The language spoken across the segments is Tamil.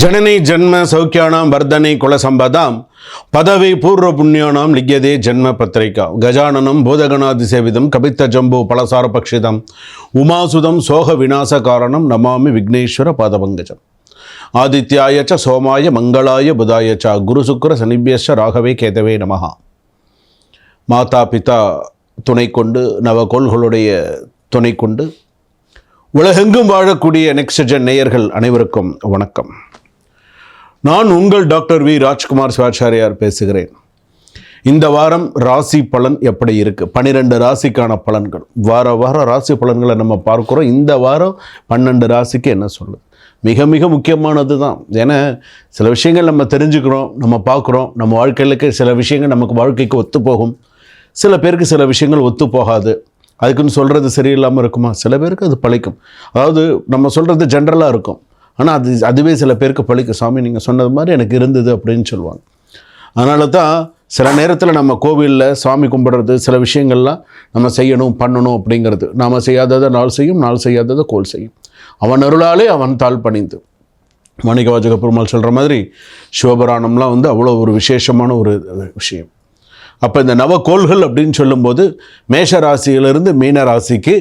ஜனனி ஜன்ம சௌக்கியானாம் வர்தனை குலசம்பதாம் பதவி பூர்வ புண்ணியானாம் லிக்யதே ஜன்ம பத்திரிகா. கஜானனம் பூதகணாதி சேவிதம் கபித்த ஜம்பு பலசார பக்ஷிதம் உமாசுதம் சோக விநாச காரணம் நமாமி விக்னேஸ்வர பாதபங்கஜம். ஆதித்யாயச்ச சோமாய மங்களாய புதாயச்சா குரு சுக்கர சனிபியஸ்ச ராகவே கேதவே நமகா மாதா பிதா துணை கொண்டு நவகோள்களுடைய துணை கொண்டு உலகெங்கும் வாழக்கூடிய நெக்ஸ்ட் ஜென் நேயர்கள் அனைவருக்கும் வணக்கம். நான் உங்கள் டாக்டர் வி. ராஜ்குமார் சிவாச்சாரியார் பேசுகிறேன். இந்த வாரம் ராசி பலன் எப்படி இருக்குது பன்னிரெண்டு ராசிக்கான பலன்கள். வார வாரம் ராசி பலன்களை நம்ம பார்க்குறோம். இந்த வாரம் பன்னெண்டு ராசிக்கு என்ன சொல்லுது? மிக மிக முக்கியமானது தான் ஏன்னா சில விஷயங்கள் நம்ம தெரிஞ்சுக்கிறோம் நம்ம பார்க்குறோம். நம்ம வாழ்க்கையிலுக்கு சில விஷயங்கள் நமக்கு வாழ்க்கைக்கு ஒத்து போகும். சில பேருக்கு சில விஷயங்கள் ஒத்து போகாது. அதுக்குன்னு சொல்கிறது சரியில்லாமல் இருக்குமா? சில பேருக்கு அது பழிக்கும். அதாவது நம்ம சொல்கிறது ஜென்ரலாக இருக்கும். ஆனால் அது அதுவே சில பேருக்கு பழிக்கும் சாமி நீங்கள் சொன்னது மாதிரி எனக்கு இருந்தது அப்படின்னு சொல்லுவாங்க. அதனால தான் சில நேரத்தில் நம்ம கோவிலில் சாமி கும்பிட்றது சில விஷயங்கள்லாம் நம்ம செய்யணும் பண்ணணும் அப்படிங்கிறது. நாம் செய்யாததை நாள் செய்யும் நாள் செய்யாததை கோல் செய்யும். அவன் அருளாலே அவன் தாழ் பணிந்து. மாணிக்க வாஜக பெருமாள் சொல்கிற மாதிரி சிவபுராணம்லாம் வந்து அவ்வளோ ஒரு விசேஷமான ஒரு விஷயம். அப்போ இந்த நவகோள்கள் அப்படின்னு சொல்லும்போது மேஷ ராசியிலிருந்து மீன ராசிக்கு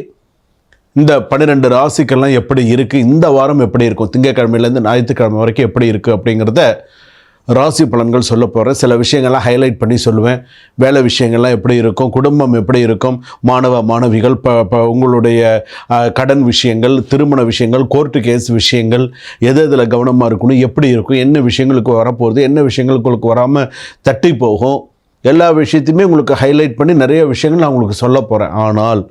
இந்த பன்னிரெண்டு ராசிக்கெல்லாம் எப்படி இருக்குது இந்த வாரம் எப்படி இருக்கும்? திங்கக்கிழமையிலேருந்து ஞாயிற்றுக்கிழமை வரைக்கும் எப்படி இருக்குது அப்படிங்கிறத ராசி பலன்கள் சொல்ல போகிறேன் சில விஷயங்கள்லாம் ஹைலைட் பண்ணி சொல்லுவேன். வேலை விஷயங்கள்லாம் எப்படி இருக்கும்? குடும்பம் எப்படி இருக்கும்? மாணவ மாணவிகள் ப ப உங்களுடைய கடன் விஷயங்கள் திருமண விஷயங்கள் கோர்ட்டு கேஸ் விஷயங்கள் எது எதில் கவனமாக இருக்கணும்? எப்படி இருக்கும்? என்ன விஷயங்களுக்கு வரப்போகுது? என்ன விஷயங்களுக்கு வராமல் தட்டி போகும்? எல்லா விஷயத்தையுமே உங்களுக்கு ஹைலைட் பண்ணி நிறைய விஷயங்கள் நான் உங்களுக்கு சொல்ல போகிறேன் ஆனால்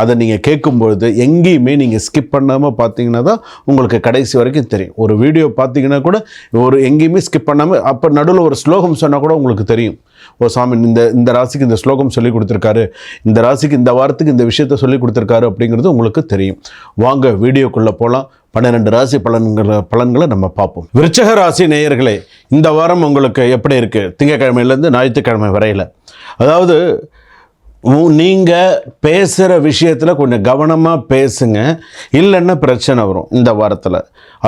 அதை நீங்கள் கேட்கும்பொழுது எங்கேயுமே நீங்கள் ஸ்கிப் பண்ணாமல் பார்த்தீங்கன்னா தான் உங்களுக்கு கடைசி வரைக்கும் தெரியும். ஒரு வீடியோ பார்த்தீங்கன்னா கூட ஒரு எங்கேயுமே ஸ்கிப் பண்ணாமல் அப்போ நடுவில் ஒரு ஸ்லோகம் சொன்னால் கூட உங்களுக்கு தெரியும். ஓ சாமி இந்த இந்த ராசிக்கு இந்த ஸ்லோகம் சொல்லி கொடுத்துருக்காரு. இந்த ராசிக்கு இந்த வாரத்துக்கு இந்த விஷயத்த சொல்லி கொடுத்துருக்காரு அப்படிங்கிறது உங்களுக்கு தெரியும். வாங்க வீடியோக்குள்ளே போகலாம் பன்னிரெண்டு ராசி பலன்களை பலன்களை நம்ம பார்ப்போம். விருச்சக ராசி நேயர்களே இந்த வாரம் உங்களுக்கு எப்படி இருக்குது திங்கக்கிழமையிலேருந்து ஞாயிற்றுக்கிழமை வரையில். அதாவது நீங்கள் பேசுகிற விஷயத்தில் கொஞ்சம் கவனமாக பேசுங்க. இல்லைன்னா பிரச்சனை வரும் இந்த வாரத்தில்.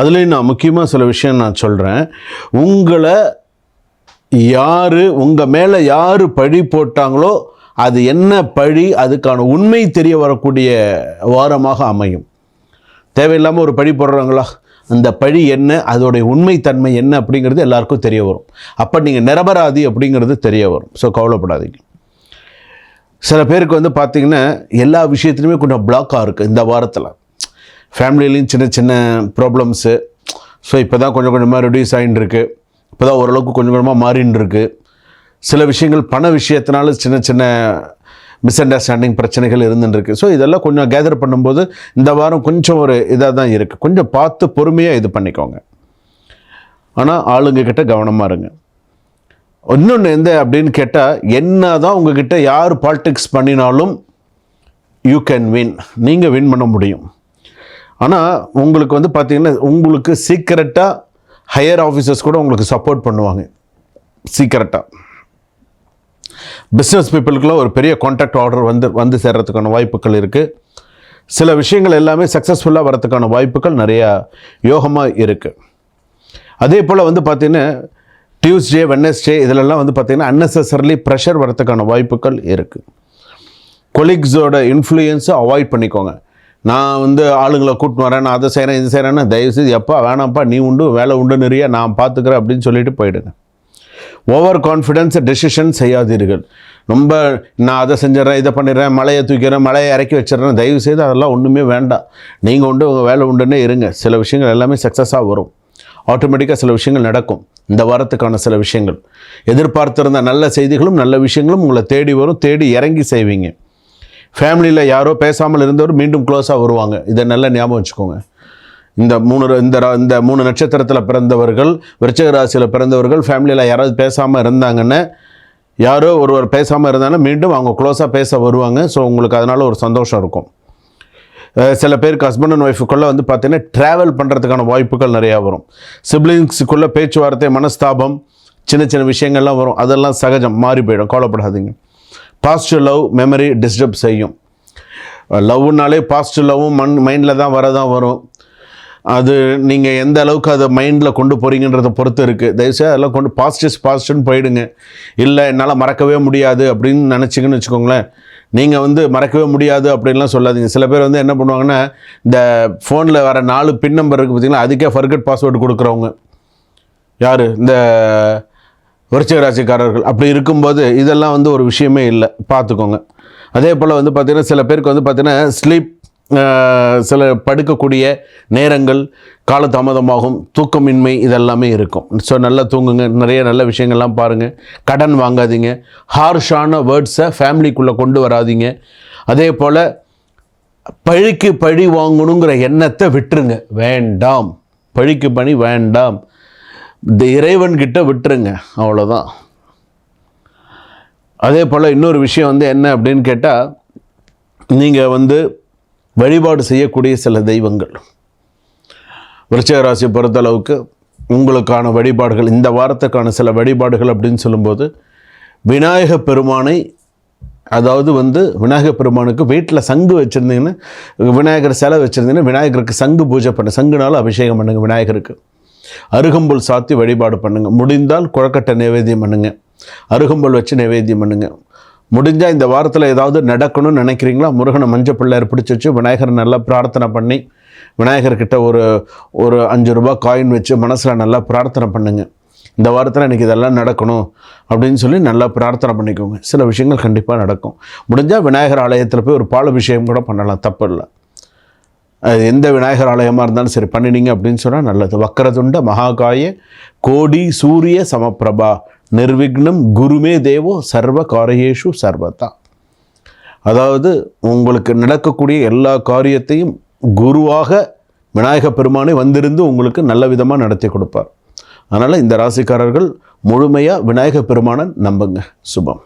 அதுலேயும் நான் முக்கியமாக சில விஷயம் நான் சொல்கிறேன் உங்களை யார் உங்கள் மேலே யார் பழி போட்டாங்களோ அது என்ன பழி அதுக்கான உண்மை தெரிய வரக்கூடிய வாரமாக அமையும். தேவையில்லாமல் ஒரு பழி போடுறாங்களா? அந்த பழி என்ன அதோடைய உண்மைத்தன்மை என்ன அப்படிங்கிறது எல்லாருக்கும் தெரிய வரும். அப்போ நீங்கள் நிரபராதி அப்படிங்கிறது தெரிய வரும். ஸோ கவலைப்படாதீங்க. சில பேருக்கு வந்து பார்த்திங்கன்னா எல்லா விஷயத்துலையுமே கொஞ்சம் பிளாக்காக இருக்குது இந்த வாரத்தில். ஃபேமிலியிலையும் சின்ன சின்ன ப்ராப்ளம்ஸு ஸோ இப்போ தான் கொஞ்சம் கொஞ்சமாக ரெடியூஸ் ஆகின்னு இப்போ தான் ஓரளவுக்கு கொஞ்சம் கொஞ்சமாக மாறின்னு இருக்குது சில விஷயங்கள் பண விஷயத்தினால சின்ன சின்ன மிஸ் அண்டர்ஸ்டாண்டிங் பிரச்சனைகள் இருந்துன்னு ஸோ இதெல்லாம் கொஞ்சம் கேதர் பண்ணும்போது இந்த வாரம் கொஞ்சம் ஒரு இதாக தான் இருக்குது கொஞ்சம் பார்த்து பொறுமையாக இது பண்ணிக்கோங்க. ஆனால் ஆளுங்கக்கிட்ட கவனமாக இருங்க. இன்னொன்று எந்த அப்படின்னு கேட்டால் என்ன தான் உங்ககிட்ட யார் பாலிடிக்ஸ் பண்ணினாலும் யூ கேன் வின் நீங்கள் வின் பண்ண முடியும். ஆனால் உங்களுக்கு வந்து பார்த்திங்கன்னா உங்களுக்கு சீக்கிரட்டாக ஹையர் ஆஃபீஸர்ஸ் கூட உங்களுக்கு சப்போர்ட் பண்ணுவாங்க. சீக்கிரட்டாக பிஸ்னஸ் பீப்புளுக்குலாம் ஒரு பெரிய கான்ட்ராக்ட் ஆர்டர் வந்து வந்து சேர்றதுக்கான வாய்ப்புகள் இருக்குது சில விஷயங்கள் எல்லாமே சக்ஸஸ்ஃபுல்லாக வரதுக்கான வாய்ப்புகள் நிறையா யோகமாக இருக்குது அதே போல் வந்து பார்த்திங்கன்னா டியூஸ்டே வெட்னஸ்டே இதிலெல்லாம் வந்து பார்த்திங்கன்னா unnecessarily ப்ரெஷர் வரதுக்கான வாய்ப்புகள் இருக்குது கொலீக்ஸோட இன்ஃப்ளூயன்ஸை அவாய்ட் பண்ணிக்கோங்க. நான் வந்து ஆளுங்களை கூட்டின்னு வரேன் நான் அதை செய்கிறேன் இது செய்கிறேன்னு தயவுசெய்து எப்பா வேணாம்ப்பா நீ உண்டு வேலை உண்டு நிறைய நான் பார்த்துக்கிறேன் அப்படின்னு சொல்லிட்டு போயிடுங்க. ஓவர் கான்ஃபிடென்ஸ் டெசிஷன் செய்யாதீர்கள். ரொம்ப நான் அதை செஞ்சிடறேன் இதை பண்ணிடுறேன் மலையை தூக்கிறேன் மலையை இறக்கி வச்சிடுறேன் தயவு செய்து அதெல்லாம் ஒன்றுமே வேண்டாம். நீங்கள் உண்டு உங்கள் வேலை உண்டுன்னே இருங்க. சில விஷயங்கள் எல்லாமே சக்ஸஸாக வரும். ஆட்டோமேட்டிக்காக சில விஷயங்கள் நடக்கும். இந்த வாரத்துக்கான சில விஷயங்கள். எதிர்பார்த்திருந்த நல்ல செய்திகளும் நல்ல விஷயங்களும் உங்களை தேடி வரும் தேடி இறங்கி செய்வீங்க. ஃபேமிலியில் யாரோ பேசாமல் இருந்தவர் மீண்டும் க்ளோஸாக வருவாங்க. இதை நல்லா ஞாபகம் வச்சுக்கோங்க. இந்த மூணு இந்த இந்த மூணு நட்சத்திரத்தில் பிறந்தவர்கள் விருச்சக ராசியில் பிறந்தவர்கள் ஃபேமிலியில் யாராவது பேசாமல் இருந்தாங்கன்னு யாரோ ஒருவர் பேசாமல் இருந்தாங்கன்னா மீண்டும் அவங்க க்ளோஸாக பேச வருவாங்க. ஸோ உங்களுக்கு அதனால் ஒரு சந்தோஷம் இருக்கும். சில பேருக்கு ஹஸ்பண்ட் அண்ட் ஒய்ஃபுக்குள்ளே வந்து பார்த்தீங்கன்னா ட்ராவல் பண்ணுறதுக்கான வாய்ப்புகள் நிறையா வரும். சிப்ளிங்ஸுக்குள்ளே பேச்சுவார்த்தை மனஸ்தாபம் சின்ன சின்ன விஷயங்கள்லாம் வரும். அதெல்லாம் சகஜம் மாறி போயிடும். கவலைப்படாதீங்க. பாஸ்ட் லவ் மெமரி டிஸ்டர்ப் செய்யும். லவ்னாலே பாஸ்ட் லவ்வும் மண் மைண்டில் தான் வரதான் வரும். அது நீங்கள் எந்த அளவுக்கு அதை மைண்டில் கொண்டு போகிறீங்கன்றத பொறுத்து இருக்குது தயவுசெய்து அதெல்லாம் கொண்டு பாசிட்டிவ் பாசிட்டிவ்னு போயிடுங்க. இல்லை என்னால் மறக்கவே முடியாது அப்படின்னு நினச்சிங்கன்னு வச்சுக்கோங்களேன். நீங்கள் வந்து மறக்கவே முடியாது அப்படின்லாம் சொல்லாதீங்க. சில பேர் வந்து என்ன பண்ணுவாங்கன்னா இந்த ஃபோனில் வர நாலு பின் நம்பர் இருக்குது பார்த்தீங்களா அதுக்கே ஃபர்கட் பாஸ்வேர்டு கொடுக்குறவங்க. யார்? இந்த விருச்சிக ராசிக்காரர்கள் அப்படி இருக்கும்போது இதெல்லாம் வந்து ஒரு விஷயமே இல்லை. பார்த்துக்கோங்க. அதே போல் வந்து பார்த்திங்கன்னா சில பேருக்கு வந்து பார்த்திங்கன்னா ஸ்லீப் சில படுக்கக்கூடிய நேரங்கள் காலதாமதமாகும் தூக்கமின்மை இதெல்லாமே இருக்கும். ஸோ நல்லா தூங்குங்க. நிறைய நல்ல விஷயங்கள்லாம் பாருங்கள் கடன் வாங்காதீங்க. ஹார்ஷான வேர்ட்ஸை ஃபேமிலிக்குள்ளே கொண்டு வராதீங்க. அதே போல் பழிக்கு பழி வாங்கணுங்கிற எண்ணத்தை விட்டுருங்க. வேண்டாம். பழிக்கு பணி வேண்டாம். இந்த இறைவன்கிட்ட விட்டுருங்க அவ்வளோதான் அதே போல் இன்னொரு விஷயம் வந்து என்ன அப்படின்னு கேட்டால் நீங்கள் வந்து வழிபாடு செய்யக்கூடிய சில தெய்வங்கள். விருச்சக ராசி பொறுத்தளவுக்கு உங்களுக்கான வழிபாடுகள் இந்த வாரத்துக்கான சில வழிபாடுகள் அப்படின்னு சொல்லும்போது விநாயக பெருமானை அதாவது வந்து விநாயக பெருமானுக்கு வீட்டில் சங்கு வச்சுருந்தீங்கன்னா விநாயகர் சிலை வச்சுருந்தீங்கன்னா விநாயகருக்கு சங்கு பூஜை பண்ண சங்குனாலும் அபிஷேகம் பண்ணுங்கள் விநாயகருக்கு. அருகம்புல் சாத்தி வழிபாடு பண்ணுங்க. முடிந்தால் குழக்கட்டை நைவேத்தியம் பண்ணுங்க. அருகம்புல் வச்சு நைவேத்தியம் பண்ணுங்க. முடிஞ்சால் இந்த வாரத்தில் ஏதாவது நடக்கணும்னு நினைக்கிறீங்களா? முருகனை மஞ்சள் பிள்ளையர் பிடிச்சி வச்சு விநாயகர் நல்லா பிரார்த்தனை பண்ணி விநாயகர்கிட்ட ஒரு ஒரு அஞ்சு ரூபா காயின் வச்சு மனசில் நல்லா பிரார்த்தனை பண்ணுங்க. இந்த வாரத்தில் எனக்கு இதெல்லாம் நடக்கணும் அப்படின்னு சொல்லி நல்லா பிரார்த்தனை பண்ணிக்கோங்க. சில விஷயங்கள் கண்டிப்பாக நடக்கும். முடிஞ்சால் விநாயகர் ஆலயத்தில் போய் ஒரு பால் அபிஷேகம் கூட பண்ணலாம். தப்பு இல்லை. எந்த விநாயகர் ஆலயமாக இருந்தாலும் சரி பண்ணினீங்க அப்படின்னு சொன்னால் நல்லது. வக்கரதுண்ட மகாகாய கோடி சூரிய சமப்பிரபா நிர்விக்னம் குருமே தேவோ சர்வ காரியேஷு சர்வதா. அதாவது உங்களுக்கு நடக்கக்கூடிய எல்லா காரியத்தையும் குருவாக விநாயக பெருமானை வந்திருந்து உங்களுக்கு நல்ல விதமாக நடத்தி கொடுப்பார். அதனால் இந்த ராசிக்காரர்கள் முழுமையாக விநாயக பெருமானை நம்புங்க. சுபம்.